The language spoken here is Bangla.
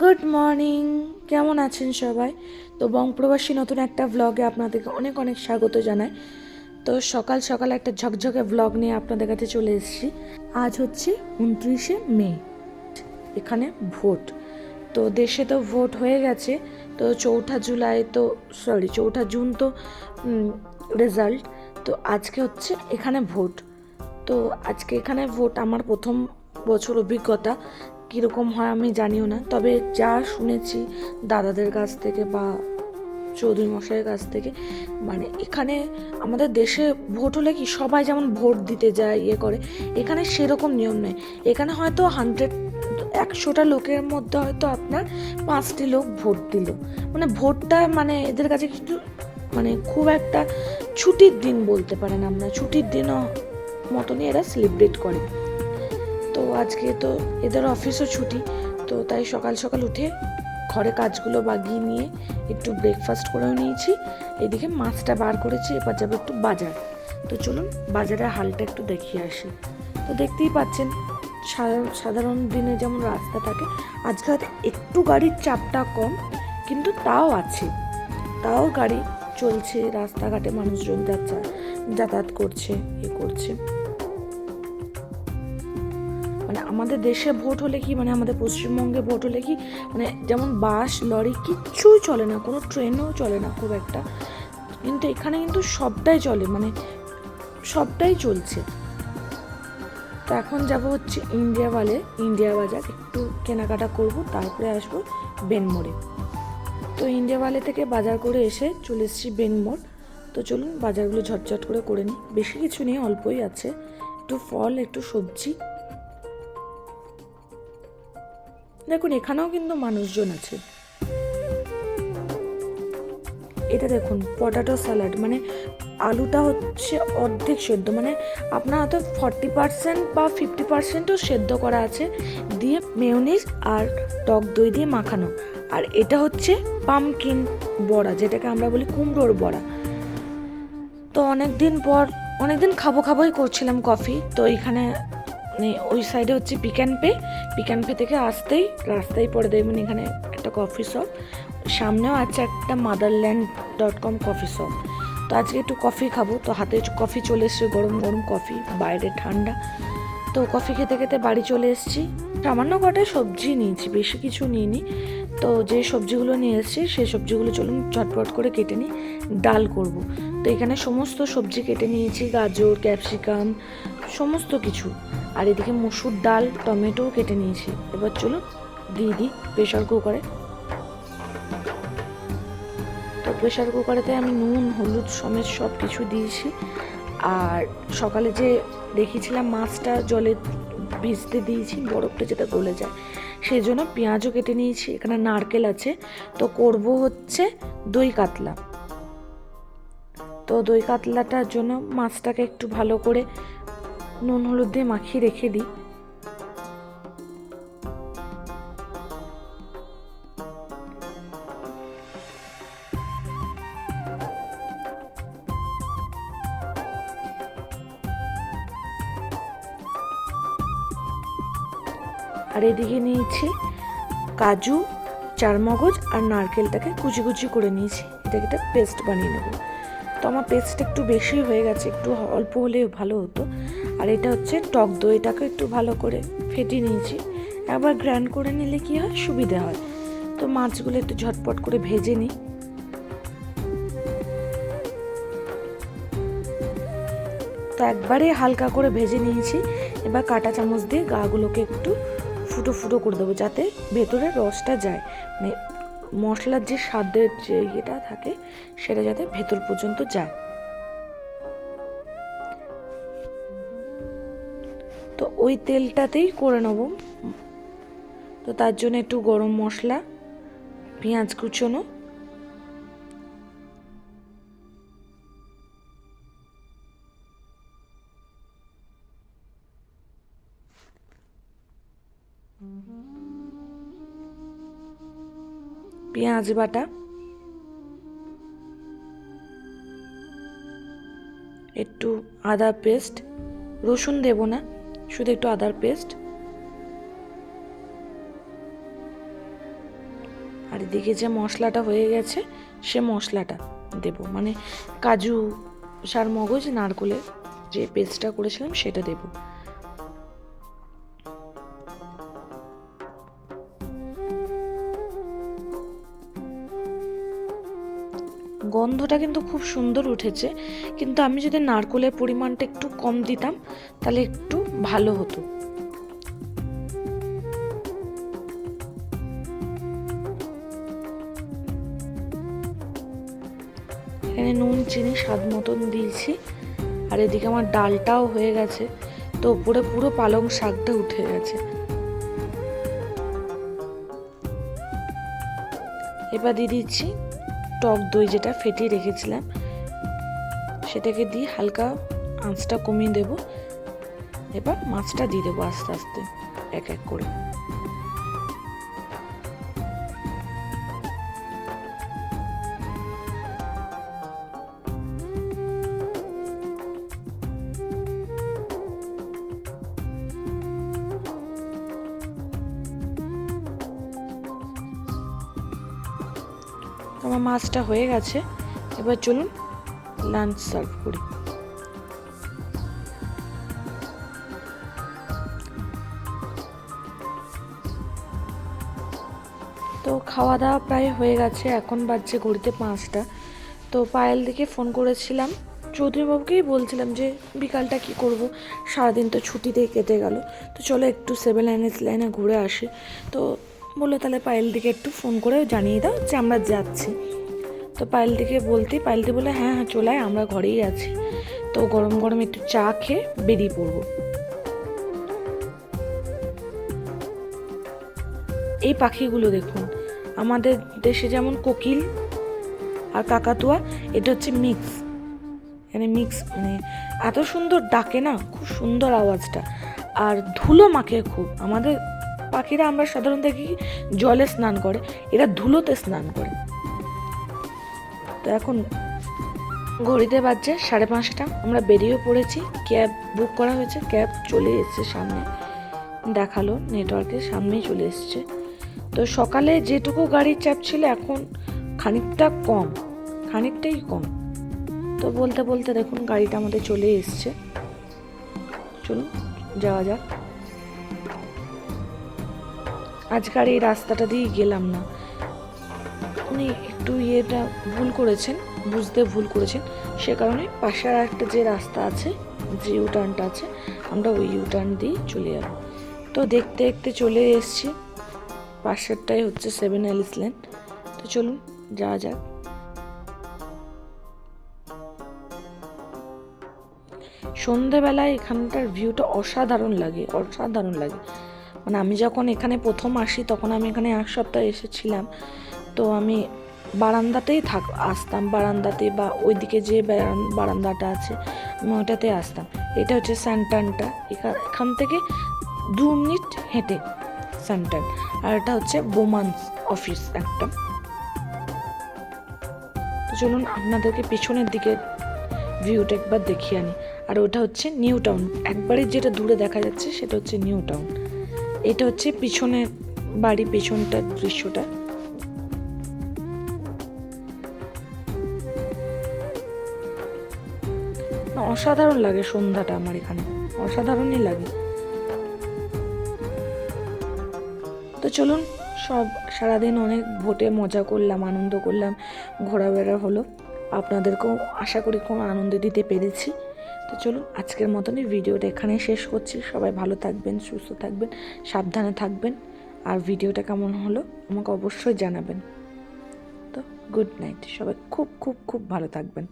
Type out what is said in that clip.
গুড মর্নিং কেমন আছেন সবাই? তো বংপ্রবাসী নতুন একটা ভ্লগে আপনাদেরকে অনেক অনেক স্বাগত জানাই। তো সকাল সকাল একটা ঝকঝকে ভ্লগ নিয়ে আপনাদের কাছে চলে এসেছি। আজ হচ্ছে উনত্রিশে মে। এখানে ভোট। তো দেশে তো ভোট হয়ে গেছে। তো চৌঠা জুলাই তো সরি চৌঠা জুন তো রেজাল্ট তো আজকে হচ্ছে এখানে ভোট। তো আজকে এখানে ভোট আমার প্রথম বছর অভিজ্ঞতা, কীরকম হয় আমি জানিও না। তবে যা শুনেছি দাদাদের কাছ থেকে বা চৌধুরী মশাইয়ের কাছ থেকে মানে এখানে আমাদের দেশে ভোট হলে কি সবাই যেমন ভোট দিতে যায় ইয়ে করে, এখানে সেরকম নিয়ম নেই। এখানে হয়তো হান্ড্রেড একশোটা লোকের মধ্যে হয়তো আপনার পাঁচটি লোক ভোট দিল। মানে ভোটটা মানে এদের কাছে কিন্তু মানে খুব একটা ছুটির দিন বলতে পারেন আমরা। ছুটির দিনও মতনই এরা সেলিব্রেট করে। আজকে তো এদের অফিসও ছুটি, তো তাই সকাল সকাল উঠে ঘরে কাজগুলো বাগিয়ে নিয়ে একটু ব্রেকফাস্ট করেও নিয়েছি। এদিকে মাছটা বার করেছি, এবার যাব একটু বাজার। তো চলুন বাজারের হালটা একটু দেখিয়ে আসি। তো দেখতেই পাচ্ছেন, সাধারণ দিনে যেমন রাস্তা থাকে, আজকে হয়তো একটু গাড়ির চাপটা কম, কিন্তু তাও আছে। তাও গাড়ি চলছে, রাস্তাঘাটে মানুষজন যাচ্ছে যাতায়াত করছে, এ করছে। মানে আমাদের দেশে ভোট হলে কি মানে আমাদের পশ্চিমবঙ্গে ভোট হলে কি মানে যেমন বাস, লরি কিচ্ছুই চলে না, কোনো ট্রেনও চলে না খুব একটা। কিন্তু এখানে কিন্তু সবটাই চলে মানে সবটাই চলছে। তো এখন যাব হচ্ছে ইন্ডিয়া বালে ইন্ডিয়া বাজার, একটু কেনাকাটা করব, তারপরে আসব বেনমোড়ে তো ইন্ডিয়া বালে থেকে বাজার করে এসে চলে এসেছি বেনমোড় তো চলুন বাজারগুলো ঝটঝট করে করে নিই, বেশি কিছু নেই, অল্পই আছে। একটু ফল, একটু সবজি দেখুন, এখানেও কিন্তু মানুষজন আছে। এটা দেখুন, পটাটো স্যালাড মানে আলুটা হচ্ছে অর্ধেক সেদ্ধ মানে আপনার হয়তো ফর্টি পার্সেন্ট বা ফিফটি পার্সেন্টও সেদ্ধ করা আছে, দিয়ে মেয়নিজ আর টক দই দিয়ে মাখানো। আর এটা হচ্ছে পামকিন বড়া, যেটাকে আমরা বলি কুমড়োর বড়া। তো অনেক দিন পর অনেক দিন খাব খাবোই করছিলাম কফি তো এখানে ওই সাইডে হচ্ছে পিক্যান পে পিক্যান পে থেকে আসতেই, রাস্তায় পড়ে দেখবেন এখানে একটা কফি শপ সামনেও আছে একটা Motherland dot com coffee shop তো আজকে একটু কফি খাব। তো হাতে কফি চলে এসছে, গরম গরম কফি বাইরে ঠান্ডা। তো কফি খেতে খেতে বাড়ি চলে এসেছি। সামান্য কটা সবজি নিয়েছি, বেশি কিছু নিইনি। তো যে সবজিগুলো নিয়ে এসেছি, সেই সবজিগুলো চলুন চটপট করে কেটে নিই, ডাল করব। তো এখানে সমস্ত সবজি কেটে নিয়েছি, গাজর, ক্যাপসিকাম সমস্ত কিছু। আর এদিকে মসুর ডাল, টমেটোও কেটে নিয়েছি। এবার চলুন দিয়ে দিই প্রেশার কুকারে। তো প্রেশার কুকারেতে আমি নুন, হলুদ সমেত সব কিছু দিয়েছি। আর সকালে যে দেখিয়েছিলাম মাছটা জলে ভিজতে দিয়েছি, বরফটা যেটা গলে যায়, সেই জন্য পেঁয়াজও কেটে নিয়েছি। এখানে নারকেল আছে। তো করব হচ্ছে দই কাতলা। তো দই কাতলাটার জন্য মাছটাকে একটু ভালো করে নুন হলুদ দিয়ে মাখিয়ে রেখে দিই। আর এদিকে নিয়েছি কাজু, চারমগজ আর নারকেলটাকে কুচি কুচি করে নিয়েছি। এটাকে একটা পেস্ট বানিয়ে নেব। তো আমার পেস্ট একটু বেশি হয়ে গেছে, একটু অল্প হলে ভালো হতো। আর এটা হচ্ছে টক দইটাকে একটু ভালো করে ফেটিয়ে নিয়েছি। একবার গ্র্যান্ড করে নিলে কি হয়? সুবিধা হয়। তো মাছগুলো একটু ঝটপট করে ভেজে নিই। তো একবারে হালকা করে ভেজে নিয়েছি। এবার কাঁটা চামচ দিয়ে গাগুলোকে একটু ফুটো ফুটো করে দেবো যাতে ভেতরে রসটা যায়। মানে মশলার যে স্বাদের যে ইয়েটা থাকে, সেটা যাতে ভেতর পর্যন্ত যায়। তো ওই তেলটাতেই করে নেব। তো তার জন্য একটু গরম মশলা, পেঁয়াজ কুচোনো। পেঁয়াজ বাটা। একটু আদা পেস্ট। রসুন দেব না, শুধু একটু আদার পেস্ট। আর এদিকে যে মশলাটা হয়ে গেছে, সে মশলাটা দেব। মানে কাজু, সার, মগজ, নারকোলের যে পেস্টটা করেছিলাম, সেটা দেবো। গন্ধটা কিন্তু খুব সুন্দর উঠেছে। কিন্তু আমি যদি নারকোলের পরিমাণটা একটু কম দিতাম, তাহলে একটু ভালো হতো। এখানে নুন, চিনি, স্বাদ মতন দিয়েছি। আর এদিকে আমার ডালটাও হয়ে গেছে। তো উপরে পুরো পালং শাকটা উঠে গেছে। এবার দিয়ে দিচ্ছি টক দই যেটা ফেটিয়ে রেখেছিলাম, সেটাকে দিয়ে হালকা আঁচটা কমিয়ে দেব। এবার মাছটা দিয়ে দেবো আস্তে আস্তে, এক এক করে। আমার মাছটা হয়ে গেছে। এবার চলুন লাঞ্চ সার্ভ করি। তো খাওয়া দাওয়া প্রায় হয়ে গেছে, এখন বাজছে ঘড়িতে পাঁচটা। তো পায়েল দিকে ফোন করেছিলাম। চৌধুরীবাবুকেই বলছিলাম যে, বিকালটা কি করব? সারাদিন তো ছুটিতেই কেটে গেল। তো চলো একটু সেভেন লাইনে লাইনে ঘুরে আসি। তো বলল, তাহলে পায়েল দিকে একটু ফোন করে জানিয়ে দাও যে আমরা যাচ্ছি। তো পায়েলদিকে বলতেই পায়েলদি বলে হ্যাঁ হ্যাঁ চলে আয়, আমরা ঘরেই আছি। তো গরম গরম একটু চা খেয়ে বেরিয়ে পড়ব। এই পাখিগুলো দেখুন, আমাদের দেশে যেমন কোকিল আর কাকাতুয়া, এটা হচ্ছে মিক্স মানে মিক্স মানে এত সুন্দর ডাকে না, খুব সুন্দর আওয়াজটা। আর ধুলো মাখে খুব, আমাদের পাখিরা আমরা সাধারণত দেখি জলে স্নান করে, এরা ধুলোতে স্নান করে। তো এখন ঘড়িতে বাজছে সাড়ে পাঁচটা, আমরা বেরিয়ে পড়েছি, ক্যাব বুক করা হয়েছে, ক্যাব চলে এসছে সামনে। দেখাল নেটওয়ার্কের সামনেই চলে এসছে। তো সকালে যেটুকু গাড়ির চাপ ছিল এখন খানিকটা কম, খানিকটাই কম। তো বলতে বলতে দেখুন গাড়িটা আমাদের চলে এসছে। চলুন, যাওয়া যাক। আজকার এই রাস্তাটা দিয়ে গেলাম না। উনি একটু ইয়েটা ভুল করেছেন, বুঝতে ভুল করেছেন। সে কারণে পাশে আর একটা যে রাস্তা আছে, যে ইউটার্নটা আছে, আমরা ওই ইউটার্ন দিয়ে চলে যাব তো দেখতে দেখতে চলে এসেছি। পাশেরটাই হচ্ছে সেভেন এলিস লেন তো চলুন, যাওয়া যাক। সন্ধেবেলায় এখানকার ভিউটা অসাধারণ লাগে অসাধারণ লাগে। মানে আমি যখন এখানে প্রথম আসি, তখন আমি এখানে এক সপ্তাহ এসেছিলাম। তো আমি বারান্দাতেই থাক, আসতাম বারান্দাতে বা ওইদিকে যে বারান্দাটা আছে, আমি ওইটাতে আসতাম। এটা হচ্ছে স্যান্টানটা। এখান থেকে দু মিনিট হেঁটে স্যান্টান। আর এটা হচ্ছে বোমান্স অফিস একটা। চলুন আপনাদেরকে পিছনের দিকে ভিউটা একবার দেখিয়ে আনি। আর ওটা হচ্ছে নিউ টাউন। একবারে যেটা দূরে দেখা যাচ্ছে, সেটা হচ্ছে নিউ টাউন। এটা হচ্ছে পিছনের বাড়ি পেছনটার দৃশ্যটা। অসাধারণ লাগে সন্ধ্যাটা আমার এখানে। অসাধারণই লাগে। তো চলুন, সব সারাদিন অনেক ভোটে মজা করলাম, আনন্দ করলাম, ঘোরাফেরা হলো। আপনাদেরকেও আশা করি খুব আনন্দ দিতে পেরেছি। তো চলুন, আজকের মতনই ভিডিওটা এখানে শেষ করছি। সবাই ভালো থাকবেন, সুস্থ থাকবেন, সাবধানে থাকবেন। আর ভিডিওটা কেমন হলো আমাকে অবশ্যই জানাবেন। তো গুড নাইট সবাই খুব খুব খুব ভালো থাকবেন।